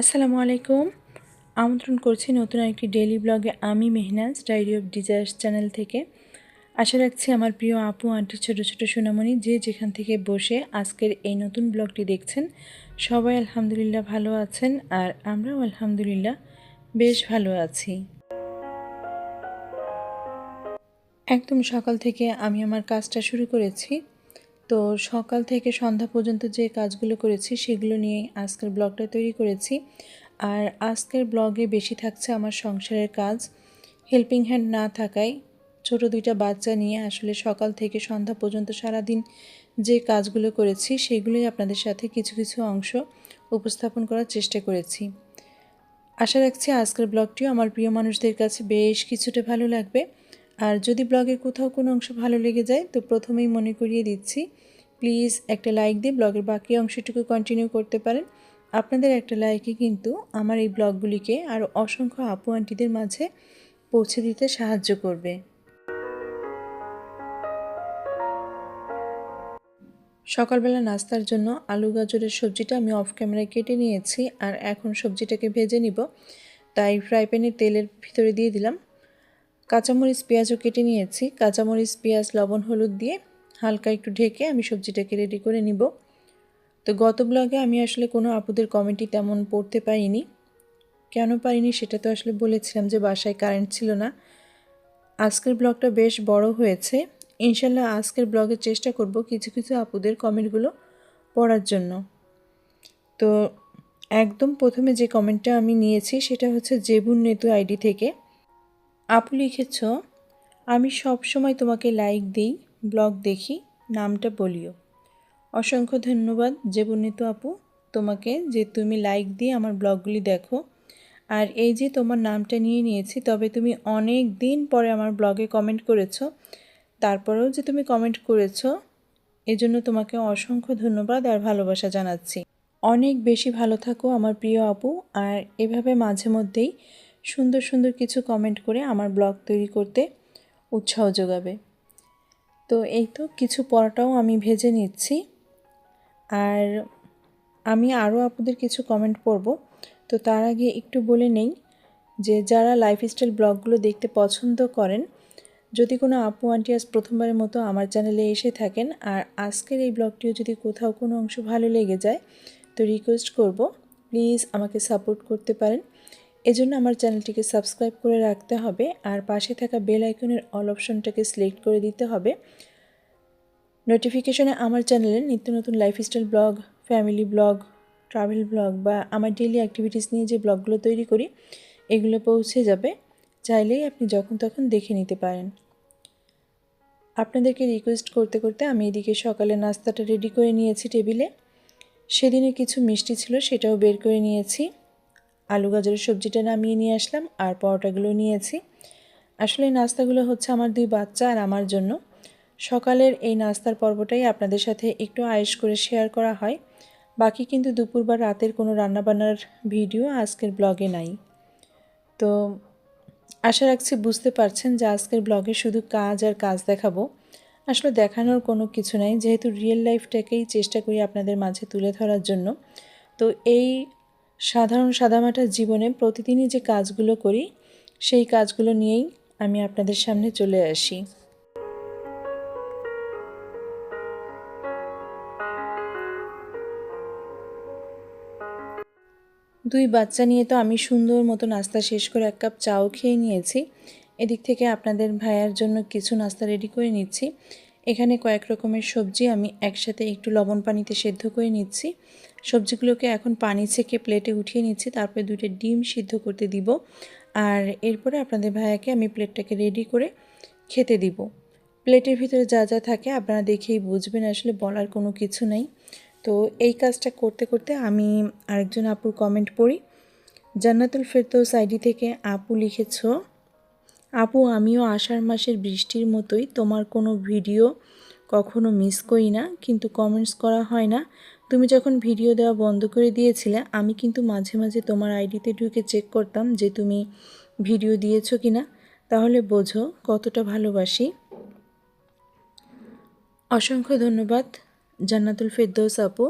আসসালামু আলাইকুম। আমন্ত্রণ করছি নতুন একটি ডেইলি ব্লগে আমি Mehnaz diary of desires channel থেকে। আশা রাখছি আমার প্রিয় আপু, আন্টি, ছোটো ছোটো সোনামণি যে যেখান থেকে বসে আজকের এই নতুন ব্লগটি দেখছেন, সবাই আলহামদুলিল্লাহ ভালো আছেন আর আমরাও আলহামদুলিল্লাহ বেশ ভালো আছি। একদম সকাল থেকে আমি আমার কাজটা শুরু করেছি। তো সকাল থেকে সন্ধ্যা পর্যন্ত যে কাজগুলো করেছি সেগুলো নিয়ে আজকের ব্লগটা তৈরি করেছি। আর আজকের ব্লগে বেশি থাকছে আমার সংসারের কাজ। হেল্পিং হ্যান্ড না থাকায় ছোট দুইটা বাচ্চা নিয়ে আসলে সকাল থেকে সন্ধ্যা পর্যন্ত সারাদিন যে কাজগুলো করেছি সেগুলোই আপনাদের সাথে কিছু কিছু অংশ উপস্থাপন করার চেষ্টা করেছি। আশা রাখছি আজকের ব্লগটিও আমার প্রিয় মানুষদের কাছে বেশ কিছুটা ভালো লাগবে। আর যদি ব্লগের কোথাও কোনো অংশ ভালো লেগে যায়, তো প্রথমেই মনে করিয়ে দিচ্ছি, প্লিজ একটা লাইক দিয়ে ব্লগের বাকি অংশটুকু কন্টিনিউ করতে পারেন। আপনাদের একটা লাইকে কিন্তু আমার এই ব্লগগুলিকে আরও অসংখ্য আপু আন্টিদের মাঝে পৌঁছে দিতে সাহায্য করবে। সকালবেলা নাস্তার জন্য আলু গাজরের সবজিটা আমি অফ ক্যামেরায় কেটে নিয়েছি, আর এখন সবজিটাকে ভেজে নিব। তাই ফ্রাই প্যানে তেলের ভিতরে দিয়ে দিলাম। কাঁচামরিচ, পেঁয়াজও কেটে নিয়েছি। কাঁচামরিচ, পেঁয়াজ, লবণ, হলুদ দিয়ে হালকা একটু ঢেকে আমি সবজিটাকে রেডি করে নিব। তো গত ব্লগে আমি আসলে কোনো আপুদের কমেন্টই তেমন পড়তে পারিনি। কেন পারিনি সেটা তো আসলে বলেছিলাম যে বাসায় কারেন্ট ছিল না। আজকের ব্লগটা বেশ বড় হয়েছে। ইনশাল্লাহ আজকের ব্লগের চেষ্টা করব কিছু কিছু আপুদের কমেন্টগুলো পড়ার জন্য। তো একদম প্রথমে যে কমেন্টটা আমি নিয়েছি সেটা হচ্ছে জেবুন নেতু আইডি থেকে। আপু লিখেছ, আমি সব সময় তোমাকে লাইক দিই ব্লগ দেখি, নামটা বলিও। অসংখ্য ধন্যবাদ জেবুনিত আপু। তোমাকে যে তুমি লাইক দিয়ে আমার ব্লগগুলি দেখো, আর এই যে তোমার নামটা নিয়ে নিয়েছি, তবে তুমি অনেক দিন পরে আমার ব্লগে কমেন্ট করেছ। তারপরেও যে তুমি কমেন্ট করেছ, এজন্য তোমাকে অসংখ্য ধন্যবাদ আর ভালোবাসা জানাচ্ছি। অনেক বেশি ভালো থাকো আমার প্রিয় আপু, আর এভাবে মাঝে মধ্যেই সুন্দর সুন্দর কিছু কমেন্ট করে আমার ব্লগ তৈরি করতে উৎসাহ যোগাবে। তো এই তো কিছু পরোটাও আমি ভেজে নিচ্ছি। আর আমি আরও আপনাদের কিছু কমেন্ট পড়ব। তো তার আগে একটু বলে নেই যে, যারা লাইফস্টাইল ব্লগগুলো দেখতে পছন্দ করেন, যদি কোনো আপু, আন্টি আজ প্রথমবারের মতো আমার চ্যানেলে এসে থাকেন আর আজকের এই ব্লগটিও যদি কোথাও কোনো অংশ ভালো লেগে যায়, তো রিকোয়েস্ট করব প্লিজ আমাকে সাপোর্ট করতে পারেন। এজন্য আমার চ্যানেলটিকে সাবস্ক্রাইব করে রাখতে হবে আর পাশে থাকা বেল আইকনের অল অপশনটাকে সিলেক্ট করে দিতে হবে। নোটিফিকেশনে আমার চ্যানেলে নিত্য নতুন lifestyle blog, family blog, travel blog বা আমার ডেইলি অ্যাক্টিভিটিস নিয়ে যে ব্লগগুলো তৈরি করি, এগুলো পৌঁছে যাবে। চাইলেই আপনি যখন তখন দেখে নিতে পারেন। আপনাদেরকে রিকোয়েস্ট করতে করতে আমি এদিকে সকালে নাস্তাটা রেডি করে নিয়েছি টেবিলে। সেদিনে কিছু মিষ্টি ছিল সেটাও বের করে নিয়েছি। আলু, গাজরের সবজিটা নামিয়ে নিয়ে আসলাম আর পরোটাগুলো নিয়েছি। আসলে নাস্তাগুলো হচ্ছে আমার দুই বাচ্চা আর আমার জন্য। সকালের এই নাস্তার পর্বটাই আপনাদের সাথে একটু আয়েস করে শেয়ার করা হয়। বাকি কিন্তু দুপুর বা রাতের কোনো রান্নাবান্নার ভিডিও আজকের ব্লগে নাই। তো আশা রাখছি বুঝতে পারছেন যে আজকের ব্লগে শুধু কাজ আর কাজ দেখাবো। আসলে দেখানোর কোনো কিছু নাই, যেহেতু রিয়েল লাইফটাকেই চেষ্টা করি আপনাদের মাঝে তুলে ধরার জন্য। তো এই সাধারণ সাদামাটা জীবনে প্রতিদিনই যে কাজগুলো করি, সেই কাজগুলো নিয়েই আমি আপনাদের সামনে চলে আসি। দুই বাচ্চা নিয়ে তো আমি সুন্দর মতো নাস্তা শেষ করে এক কাপ চাও খেয়ে নিয়েছি। এদিক থেকে আপনাদের ভাইয়ার জন্য কিছু নাস্তা রেডি করে নিচ্ছি। এখানে কয়েক রকমের সবজি আমি একসাথে একটু লবণ পানিতে সেদ্ধ করে নিচ্ছি। সবজিগুলোকে এখন পানি ছেঁকে প্লেটে উঠিয়ে নিচ্ছি, তারপরে দুটো ডিম সিদ্ধ করতে দিব। আর এরপরে আপনাদের ভাইয়াকে আমি প্লেটটাকে রেডি করে খেতে দিব। প্লেটের ভিতরে যা যা থাকে আপনারা দেখেই বুঝবেন, আসলে বলার কোনো কিছু নেই। তো এই কাজটা করতে করতে আমি আরেকজন আপুর কমেন্ট পড়ি। জান্নাতুল ফেরদৌস আইডি থেকে আপু লিখেছ আপু, আমিও আষাঢ় মাসের বৃষ্টির মতোই তোমার কোনো ভিডিও কখনো মিস করি না, কিন্তু কমেন্টস করা হয় না। তুমি যখন ভিডিও দেওয়া বন্ধ করে দিয়েছিলে, আমি কিন্তু মাঝে মাঝে তোমার আইডিতে ঢুকে চেক করতাম যে তুমি ভিডিও দিয়েছ কি না তাহলে বোঝো কতটা ভালোবাসি। অসংখ্য ধন্যবাদ, জান্নাতুল ফেরদৌস আপু।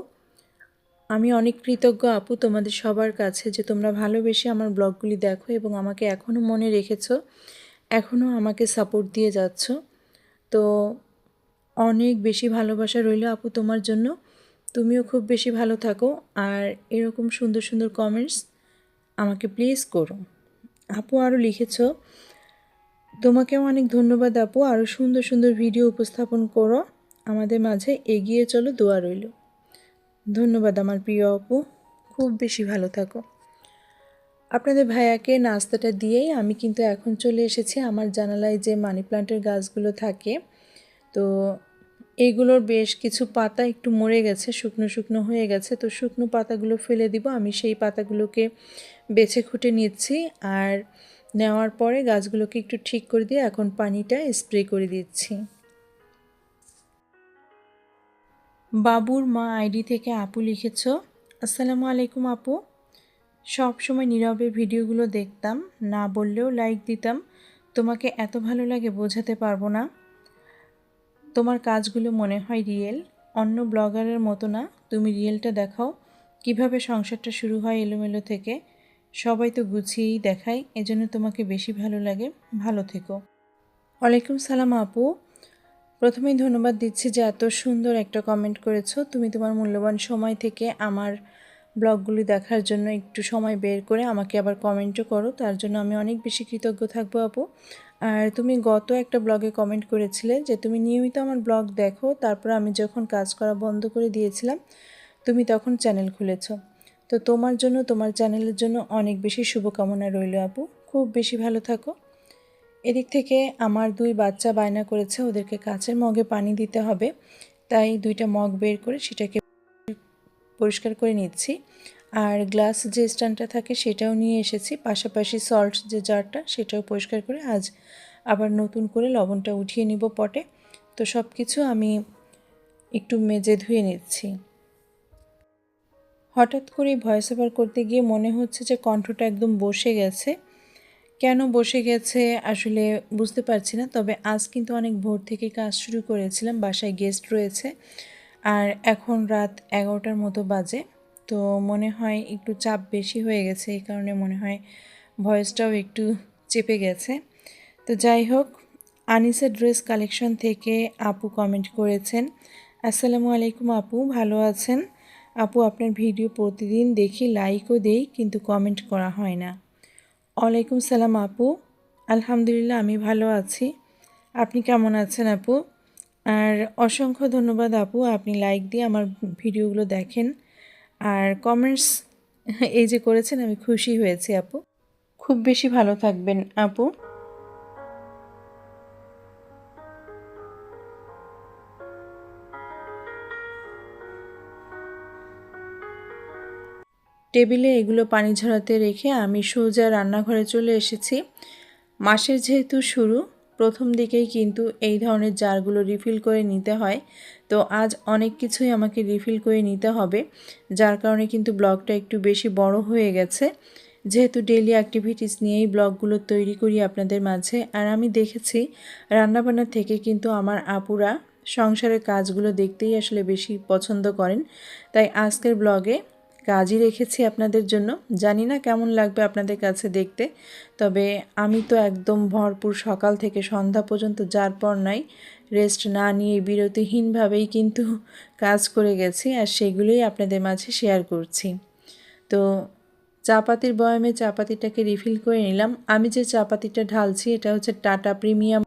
আমি অনেক কৃতজ্ঞ আপু তোমাদের সবার কাছে যে তোমরা ভালোবেসে আমার ব্লগগুলি দেখো এবং আমাকে এখনও মনে রেখেছো। এখনও আমাকে সাপোর্ট দিয়ে যাচ্ছ। তো অনেক বেশি ভালোবাসা রইল আপু তোমার জন্য। তুমিও খুব বেশি ভালো থাকো আর এরকম সুন্দর সুন্দর কমেন্টস আমাকে প্লিজ করো। আপু আরও লিখেছ, তোমাকেও অনেক ধন্যবাদ আপু আরও সুন্দর সুন্দর ভিডিও উপস্থাপন করো। আমাদের মাঝে এগিয়ে চলো, দোয়া রইল। ধন্যবাদ আমার প্রিয় আপু, খুব বেশি ভালো থাকো। আপনাদের ভাইয়াকে নাস্তাটা দিয়েই আমি কিন্তু এখন চলে এসেছি আমার জানালায় যে মানি প্লান্টের গাছগুলো থাকে। তো এইগুলোর বেশ কিছু পাতা একটু মরে গেছে, শুকনো শুকনো হয়ে গেছে। তো শুকনো পাতাগুলো ফেলে দিব, আমি সেই পাতাগুলোকে বেছে খুঁটে নিচ্ছি আর নেওয়ার পরে গাছগুলোকে একটু ঠিক করে দিয়ে এখন পানিটা স্প্রে করে দিচ্ছি। বাবুর মা আইডি থেকে আপু লিখেছ, আসসালামু আলাইকুম আপু। সব সময় নীরবে ভিডিওগুলো দেখতাম, না বললেও লাইক দিতাম। তোমাকে এত ভালো লাগে বোঝাতে পারব না। তোমার কাজগুলো মনে হয় রিয়েল অন্য ব্লগারের মতো না, তুমি রিয়েলটা দেখাও। কীভাবে সংসারটা শুরু হয় এলোমেলো থেকে? সবাই তো গুছিয়েই দেখায়, এজন্য তোমাকে বেশি ভালো লাগে। ভালো থেকো। ওয়ালাইকুম সালাম আপু। প্রথমেই ধন্যবাদ দিচ্ছি যে এত সুন্দর একটা কমেন্ট করেছ। তুমি তোমার মূল্যবান সময় থেকে আমার ব্লগগুলি দেখার জন্য একটু সময় বের করে আমাকে আবার কমেন্টও করো। তার জন্য আমি অনেক বেশি কৃতজ্ঞ থাকব আপু। আর তুমি গত একটা ব্লগে কমেন্ট করেছিলে যে তুমি নিয়মিত আমার ব্লগ দেখো, তারপর আমি যখন কাজ করা বন্ধ করে দিয়েছিলাম, তুমি তখন চ্যানেল খুলেছ। তো তোমার জন্য, তোমার চ্যানেলের জন্য অনেক বেশি শুভকামনা রইল আপু। খুব বেশি ভালো থাকো। এদিক থেকে আমার দুই বাচ্চা বায়না করেছে, ওদেরকে কাচের মগে পানি দিতে হবে। তাই দুইটা মগ বের করে সেটাকে পরিষ্কার করে নিচ্ছি। আর গ্লাস যে স্ট্যান্ডটা থাকে সেটাও নিয়ে এসেছি। পাশাপাশি সল্ট যে জারটা সেটাও পরিষ্কার করে আজ আবার নতুন করে লবণটা উঠিয়ে নিব পটে। তো সব কিছু আমি একটু মেজে ধুয়ে নিচ্ছি। হঠাৎ করে ভয়েস ওভার করতে গিয়ে মনে হচ্ছে যে কণ্ঠটা একদম বসে গেছে। কেন বসে গেছে আসলে বুঝতে পারছি না, তবে আজ কিন্তু অনেক ভোর থেকে কাজ শুরু করেছিলাম, বাসায় গেস্ট রয়েছে। আর এখন রাত এগারোটার মতো বাজে, তো মনে হয় একটু চাপ বেশি হয়ে গেছে, এই কারণে মনে হয় ভয়েসটাও একটু চেপে গেছে। তো যাই হোক, আনিসের ড্রেস কালেকশন থেকে আপু কমেন্ট করেছেন, আসসালামু আলাইকুম আপু, ভালো আছেন? আপু, আপনার ভিডিও প্রতিদিন দেখি লাইকও দেই, কিন্তু কমেন্ট করা হয় না। ওয়ালাইকুম সালাম আপু, আলহামদুলিল্লাহ আমি ভালো আছি। আপনি কেমন আছেন আপু? আর অসংখ্য ধন্যবাদ আপু, আপনি লাইক দিয়ে আমার ভিডিওগুলো দেখেন। আর কমেন্টস এই যে করেছেন, আমি খুশি হয়েছি আপু। খুব বেশি ভালো থাকবেন আপু। টেবিলে এগুলো পানি ঝরাতে রেখে আমি সোজা রান্নাঘরে চলে এসেছি। মাসের যেহেতু শুরু প্রথম দিকেই কিন্তু এই ধরনের জারগুলো রিফিল করে নিতে হয়। তো আজ অনেক কিছুই আমাকে রিফিল করে নিতে হবে, যার কারণে কিন্তু ব্লগটা একটু বেশি বড় হয়ে গেছে। যেহেতু ডেলি অ্যাক্টিভিটিস নিয়েই ব্লগগুলো তৈরি করি আপনাদের মাঝে, আর আমি দেখেছি রান্নাবান্নার থেকে কিন্তু আমার আপুরা সংসারের কাজগুলো দেখতেই আসলে বেশি পছন্দ করেন। তাই আজকের ব্লগে কাজই রেখেছি আপনাদের জন্য। জানি না কেমন লাগবে আপনাদের কাছে দেখতে, তবে আমি তো একদম ভরপুর সকাল থেকে সন্ধ্যা পর্যন্ত যার পর নাই রেস্ট না নিয়ে বিরতিহীনভাবেই কিন্তু কাজ করে গেছি আর সেগুলোই আপনাদের মাঝে শেয়ার করছি। তো চাপাতির বয়ামে চাপাতিটাকে রিফিল করে নিলাম। আমি যে চাপাতিটা ঢালছি এটা হচ্ছে টাটা প্রিমিয়াম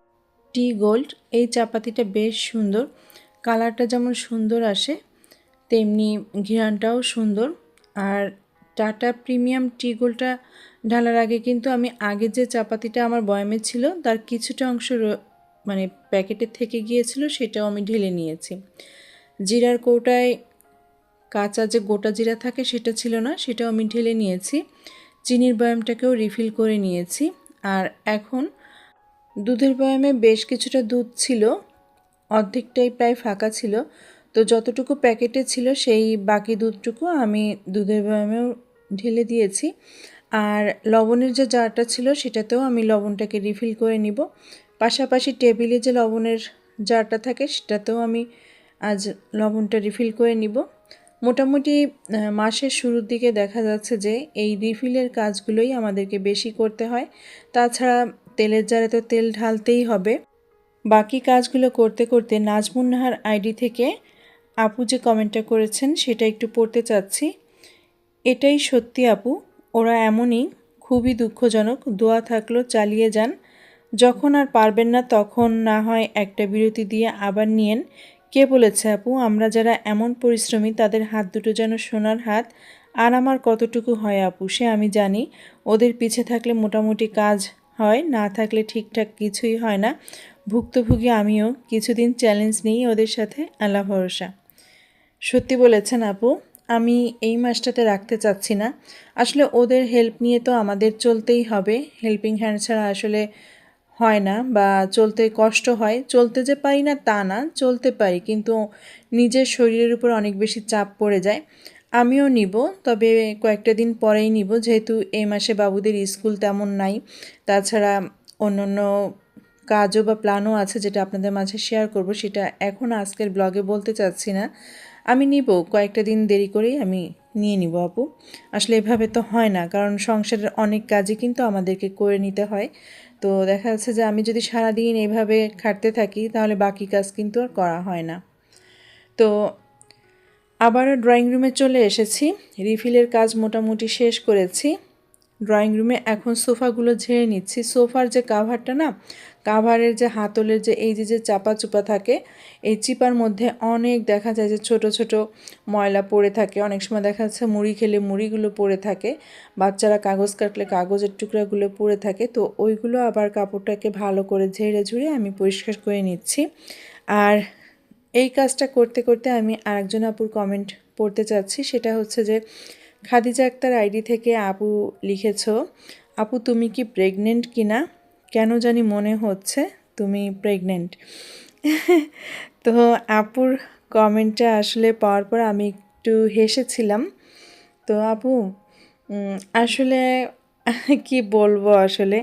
টি গোল্ড। এই চাপাতিটা বেশ সুন্দর। কালারটা যেমন সুন্দর আসে, তেমনি ঘিরানটাও সুন্দর। আর টাটা প্রিমিয়াম টি গোলটা ঢালার আগে কিন্তু আমি আগে যে চাপাতিটা আমার বয়ামে ছিল, তার কিছুটা অংশ মানে প্যাকেটে থেকে গিয়েছিল, সেটাও আমি ঢেলে নিয়েছি। জিরার কৌটায় কাঁচা যে গোটা জিরা থাকে সেটা ছিল না, সেটাও আমি ঢেলে নিয়েছি। চিনির বয়ামটাকেও রিফিল করে নিয়েছি। আর এখন দুধের বয়ামে বেশ কিছুটা দুধ ছিল, অর্ধেকটাই প্রায় ফাঁকা ছিল। তো যতটুকু প্যাকেটে ছিল সেই বাকি দুধটুকু আমি দুধের বয়ামেও ঢেলে দিয়েছি। আর লবণের যে জারটা ছিল সেটাতেও আমি লবণটাকে রিফিল করে নিব। পাশাপাশি টেবিলে যে লবণের জারটা থাকে সেটাতেও আমি আজ লবণটা রিফিল করে নিব। মোটামুটি মাসের শুরুর দিকে দেখা যাচ্ছে যে এই রিফিলের কাজগুলোই আমাদেরকে বেশি করতে হয়। তাছাড়া তেলের জারে তো তেল ঢালতেই হবে। বাকি কাজগুলো করতে করতে নাজমুন্নাহার আইডি থেকে আপু যে কমেন্টটা করেছেন, সেটা একটু পড়তে চাচ্ছি। এটাই সত্যি আপু, ওরা এমনই, খুবই দুঃখজনক, দোয়া থাকল, চালিয়ে যান। যখন আর পারবেন না, তখন না হয় একটা বিরতি দিয়ে আবার নিয়েন। কে বলেছে আপু, আমরা যারা এমন পরিশ্রমী, তাদের হাত দুটো যেন সোনার হাত। আর আমার কতটুকু হয় আপু, সে আমি জানি। ওদের পিছে থাকলে মোটামুটি কাজ হয়, না থাকলে ঠিকঠাক কিছুই হয় না। ভুক্তভোগী আমিও, কিছুদিন চ্যালেঞ্জ নিই ওদের সাথে আল্লাহ ভরসা। সত্যি বলেছেন আপু, আমি এই মাসটাতে রাখতে চাচ্ছি না। আসলে ওদের হেল্প নিয়ে তো আমাদের চলতেই হবে। হেল্পিং হ্যান্ড ছাড়া আসলে হয় না বা চলতে কষ্ট হয়। চলতে যে পারি না তা না, চলতে পারি কিন্তু নিজের শরীরের উপর অনেক বেশি চাপ পড়ে যায়। আমিও নিব, তবে কয়েকটা দিন পরেই নিব। যেহেতু এই মাসে বাবুদের স্কুল তেমন নাই, তাছাড়া অন্যান্য কাজও বা প্ল্যানও আছে যেটা আপনাদের মাঝে শেয়ার করব, সেটা এখন আজকের ব্লগে বলতে চাচ্ছি না। আমি নিব, কয়েকটা দিন দেরি করেই আমি নিয়ে নিব আপু। আসলে এভাবে তো হয় না, কারণ সংসারের অনেক কাজই কিন্তু আমাদেরকে করে নিতে হয়। তো দেখা যাচ্ছে যে আমি যদি সারাদিন এইভাবে খাটতে থাকি, তাহলে বাকি কাজ কিন্তু আর করা হয় না। তো আবারও ড্রয়িং রুমে চলে এসেছি রিফিলের কাজ মোটামুটি শেষ করেছি। ড্রয়িং রুমে এখন সোফাগুলো ঝেড়ে নিচ্ছি। সোফার যে কাভারটা না কাভারের যে হাতলের যে এই যে যে চাপা চুপা থাকে, এই চিপার মধ্যে অনেক দেখা যায় যে ছোট ছোট ময়লা পড়ে থাকে। অনেক সময় দেখা যাচ্ছে মুড়ি খেলে মুড়িগুলো পড়ে থাকে, বাচ্চারা কাগজ কাটলে কাগজের টুকরাগুলো পড়ে থাকে। তো ওইগুলো আবার কাপড়টাকে ভালো করে ঝেড়ে ঝুড়ে আমি পরিষ্কার করে নিচ্ছি। আর এই কাজটা করতে করতে আমি আরেকজন আপুর কমেন্ট পড়তে চাচ্ছি। সেটা হচ্ছে যে, খাদিজা আক্তার আইডি থেকে আপু লিখেছ, আপু, তুমি কি প্রেগনেন্ট কিনা? কেন জানি মনে হচ্ছে তুমি প্রেগনেন্ট তো আপুর কমেন্টটা আসলে পাওয়ার পর আমি একটু হেসেছিলাম। তো আপু আসলে কি বলব আসলে?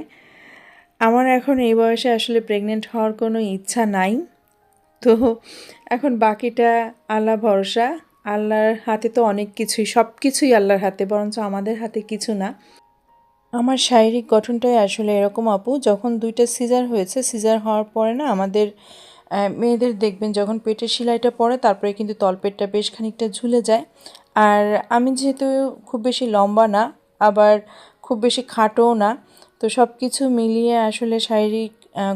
আমার এখন এই বয়সে আসলে প্রেগনেন্ট হওয়ার কোনো ইচ্ছা নাই। তো এখন বাকিটা আল্লাহ ভরসা। আল্লাহর হাতে তো অনেক কিছুই সব কিছুই আল্লাহর হাতে, বরঞ্চ আমাদের হাতে কিছু না। আমার শারীরিক গঠনটাই আসলে এরকম, আপু। যখন দুইটা সিজার হয়েছে সিজার হওয়ার পরে না আমাদের মেয়েদের দেখবেন যখন পেটের সেলাইটা পড়ে তারপরে কিন্তু তলপেটটা বেশ খানিকটা ঝুলে যায়। আর আমি যেহেতু খুব বেশি লম্বা না, আবার খুব বেশি খাটোও না, তো সব কিছু মিলিয়ে আসলে শারীরিক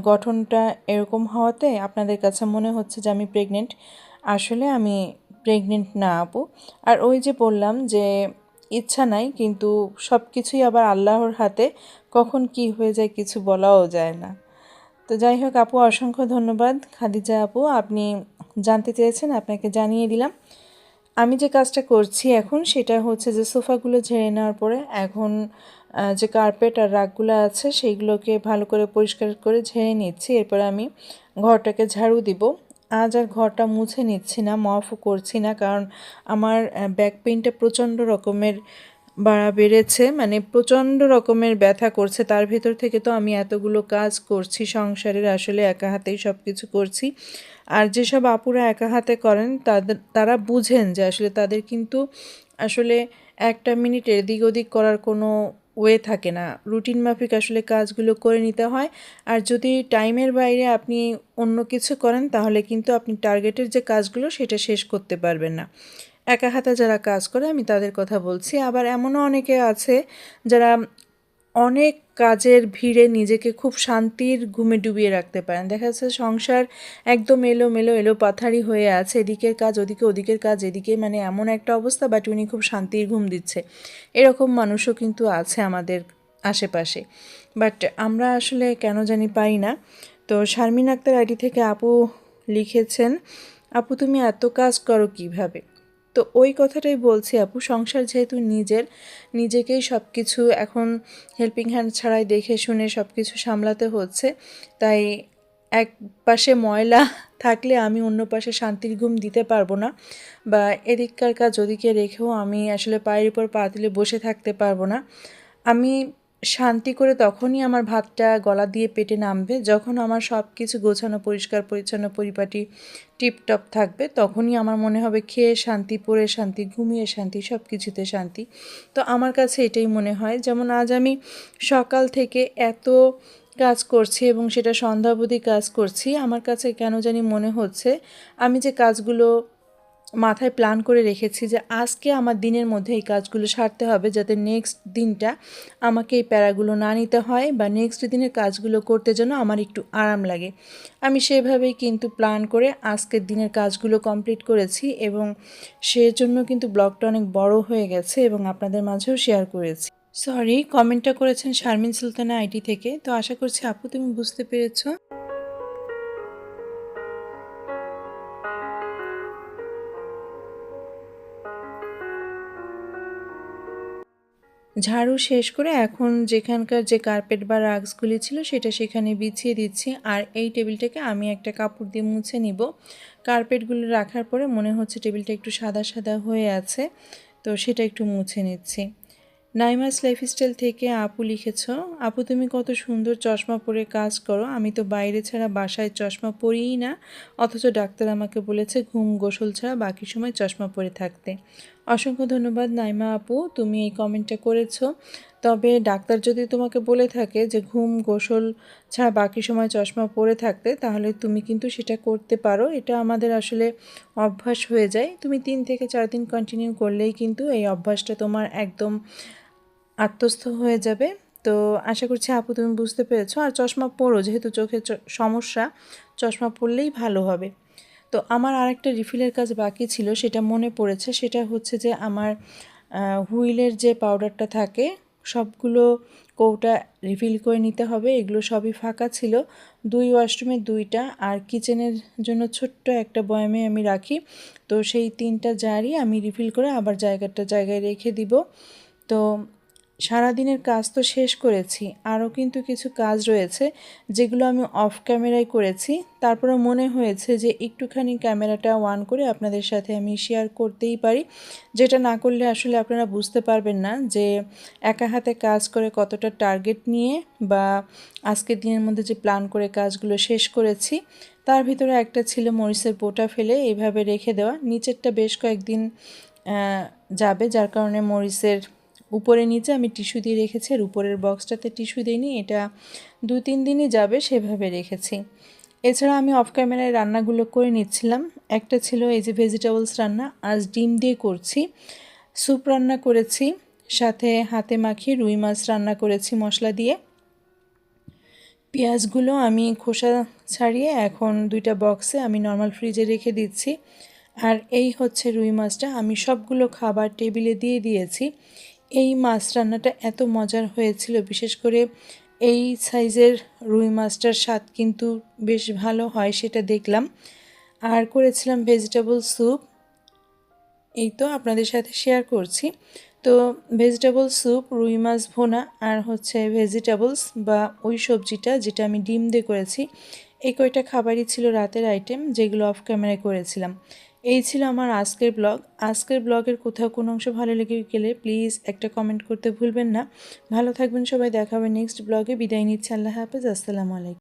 গঠনটা এরকম হওয়াতে আপনাদের কাছে মনে হচ্ছে যে আমি প্রেগনেন্ট আসলে আমি প্রেগনেন্ট না, আপু। আর ওই যে বললাম যে ইচ্ছা নাই, কিন্তু সব কিছুই আবার আল্লাহর হাতে, কখন কি হয়ে যায় কিছু বলাও যায় না। তো যাই হোক আপু, অসংখ্য ধন্যবাদ। খাদিজা আপু, আপনি জানতে চেয়েছেন, আপনাকে জানিয়ে দিলাম। আমি যে কাজটা করছি এখন, সেটা হচ্ছে যে সোফাগুলো ঝেড়ে নেওয়ার পরে এখন যে কার্পেট আর রাগগুলো আছে, সেইগুলোকে ভালো করে পরিষ্কার করে ঝেড়ে নিচ্ছি। এরপর আমি ঘরটাকে ঝাড়ু দিব। আজ আর ঘরটা মুছে নিচ্ছি না মফও করছি না, কারণ আমার ব্যাক পেইনটা প্রচণ্ড রকমের বাড়া বেড়েছে মানে প্রচণ্ড রকমের ব্যথা করছে। তার ভেতর থেকে তো আমি এতগুলো কাজ করছি, সংসারের আসলে একা হাতেই সব কিছু করছি। আর যেসব আপুরা একা হাতে করেন তাদের তারা বুঝেন যে আসলে তাদের কিন্তু আসলে একটা মিনিট এদিক ওদিক করার কোনো ওয়ে থাকে না। রুটিন মাফিক আসলে কাজগুলো করে নিতে হয়। আর যদি টাইমের বাইরে আপনি অন্য কিছু করেন, তাহলে কিন্তু আপনি টার্গেটের যে কাজগুলো, সেটা শেষ করতে পারবেন না। একা হাতে যারা কাজ করে, আমি তাদের কথা বলছি। আবার এমনও অনেকে আছে, যারা অনেক কাজের ভিড়ে নিজেকে খুব শান্তির ঘুমে ডুবিয়ে রাখতে পারেন। দেখা যাচ্ছে সংসার একদম এলো মেলো এলো পাথারি হয়ে আছে। এদিকের কাজ ওদিকে, ওদিকের কাজ এদিকে মানে এমন একটা অবস্থা বাট উনি খুব শান্তির ঘুম দিচ্ছে। এরকম মানুষও কিন্তু আছে আমাদের আশেপাশে। বাট আমরা আসলে কেন জানি পাই না। তো শারমিন আক্তার আইডি থেকে আপু লিখেছেন, আপু তুমি এত কাজ করো কীভাবে? তো ওই কথাটাই বলছি আপু, সংসার যেহেতু নিজের, নিজেকেই সব কিছু এখন হেল্পিং হ্যান্ড ছাড়াই দেখে শুনে সব কিছু সামলাতে হচ্ছে। তাই এক পাশে ময়লা থাকলে আমি অন্য পাশে শান্তির ঘুম দিতে পারব না বা এদিককার কাজ ওদিকে রেখেও আমি আসলে পায়ের উপর পা তুলে বসে থাকতে পারব না। আমি শান্তি করে তখনই আমার ভাতটা গলা দিয়ে পেটে নামবে। যখন আমার সব কিছু গোছানো, পরিষ্কার, পরিচ্ছন্ন, পরিপাটি টিপটপ থাকবে, তখনই আমার মনে হবে খেয়ে শান্তি পরে শান্তি, ঘুমিয়ে শান্তি সব কিছুতে শান্তি। তো আমার কাছে এটাই মনে হয়। যেমন আজ আমি সকাল থেকে এত কাজ করছি এবং সেটা সন্ধ্যা অবধি কাজ করছি, আমার কাছে কেন জানি মনে হচ্ছে আমি যে কাজগুলো মাথায় প্ল্যান করে রেখেছি যে আজকে আমার দিনের মধ্যে এই কাজগুলো সারতে হবে যাতে নেক্সট দিনটা আমাকে এই প্যারাগুলো না নিতে হয় বা নেক্সট দিনের কাজগুলো করতে যেন আমার একটু আরাম লাগে। আমি সেভাবেই কিন্তু প্ল্যান করে আজকের দিনের কাজগুলো কমপ্লিট করেছি এবং সেজন্য কিন্তু ব্লগটা অনেক বড় হয়ে গেছে এবং আপনাদের মাঝেও শেয়ার করেছি। সরি কমেন্টটা করেছেন শারমিন সুলতানা আইটি থেকে। তো আশা করছি আপু তুমি বুঝতে পেরেছ। ঝাড়ু শেষ করে এখন যেখানকার যে কার্পেট বা রাগসগুলি ছিল, সেটা সেখানে বিছিয়ে দিচ্ছি। আর এই টেবিলটাকে আমি একটা কাপড় দিয়ে মুছে নিব। কার্পেটগুলো রাখার পরে মনে হচ্ছে টেবিলটা একটু সাদা সাদা হয়ে আছে, তো সেটা একটু মুছে নিচ্ছি। নাইমাস লাইফস্টাইল থেকে আপু লিখেছ, আপু, তুমি কত সুন্দর চশমা পরে কাজ করো। আমি তো বাইরে ছাড়া বাসায় চশমা পরিই না, অথচ ডাক্তার আমাকে বলেছে ঘুম গোসল ছাড়া বাকি সময় চশমা পরে থাকতে। অসংখ্য ধন্যবাদ নাইমা আপু, তুমি এই কমেন্টটা করেছ। তবে ডাক্তার যদি তোমাকে বলে থাকে যে ঘুম গোসল ছাড়া বাকি সময় চশমা পরে থাকতে, তাহলে তুমি কিন্তু সেটা করতে পারো। এটা আমাদের আসলে অভ্যাস হয়ে যায়। তুমি তিন থেকে চার দিন কন্টিনিউ করলেই কিন্তু এই অভ্যাসটা তোমার একদম আত্মস্থ হয়ে যাবে। তো আশা করছি আপু তুমি বুঝতে পেরেছ। আর চশমা পরো, যেহেতু চোখের সমস্যা, চশমা পরলেই ভালো হবে। তো আমার আরেকটা রিফিলের কাজ বাকি ছিল, সেটা মনে পড়েছে। সেটা হচ্ছে যে আমার হুইলের যে পাউডারটা থাকে, সবগুলো কৌটা রিফিল করে নিতে হবে। এগুলো সবই ফাঁকা ছিল। দুই ওয়াশরুমে দুইটা। আর কিচেনের জন্য ছোট্ট একটা বয়ামে আমি রাখি। তো সেই তিনটা জারই আমি রিফিল করে আবার জায়গাটা জায়গায় রেখে দিব। তো সারাদিনের কাজ তো শেষ করেছি, আরও কিন্তু কিছু কাজ রয়েছে যেগুলো আমি অফ ক্যামেরায় করেছি। তারপরে মনে হয়েছে যে একটুখানি ক্যামেরাটা অন করে আপনাদের সাথে আমি শেয়ার করতেই পারি, যেটা না করলে আসলে আপনারা বুঝতে পারবেন না যে একা হাতে কাজ করে কতটা টার্গেট নিয়ে বা আজকের দিনের মধ্যে যে প্ল্যান করে কাজগুলো শেষ করেছি, তার ভিতরে একটা ছিল মরিচের বোটা ফেলে এইভাবে রেখে দেওয়া। নিচেরটা বেশ কয়েকদিন যাবে, যার কারণে মরিচের উপরে নিচে আমি টিস্যু দিয়ে রেখেছি আর উপরের বক্সটাতে টিস্যু দিইনি, এটা দু তিন দিনই যাবে সেভাবে রেখেছি। এছাড়া আমি অফ ক্যামেরায় রান্নাগুলো করে নিচ্ছিলাম। একটা ছিল এই যে ভেজিটেবলস রান্না, আজ ডিম দিয়ে করছি। স্যুপ রান্না করেছি, সাথে হাতে মাখিয়ে রুই মাছ রান্না করেছি মশলা দিয়ে। পেঁয়াজগুলো আমি খোসা ছাড়িয়ে এখন দুইটা বক্সে আমি নর্মাল ফ্রিজে রেখে দিচ্ছি। আর এই হচ্ছে রুই মাছটা, আমি সবগুলো খাবার টেবিলে দিয়ে দিয়েছি। এই মাছ রান্নাটা এত মজার হয়েছিল, বিশেষ করে এই সাইজের রুই মাছটার স্বাদ কিন্তু বেশ ভালো হয় সেটা দেখলাম। আর করেছিলাম ভেজিটেবল স্যুপ এই তো আপনাদের সাথে শেয়ার করছি। তো ভেজিটেবল স্যুপ রুই মাছ ভোনা আর হচ্ছে ভেজিটেবলস বা ওই সবজিটা যেটা আমি ডিম দিয়ে করেছি, এই কয়টা খাবারই ছিল রাতের আইটেম যেগুলো অফ ক্যামেরায় করেছিলাম। এই ছিল আমার আজকের ব্লগ। আজকের ব্লগের কোথাও কোনো অংশ ভালো লেগে গেলে প্লিজ একটা কমেন্ট করতে ভুলবেন না। ভালো থাকবেন সবাই। দেখাবে নেক্সট ব্লগে। বিদায় নিচ্ছে। আল্লাহ হাফেজ। আসসালামু আলাইকুম।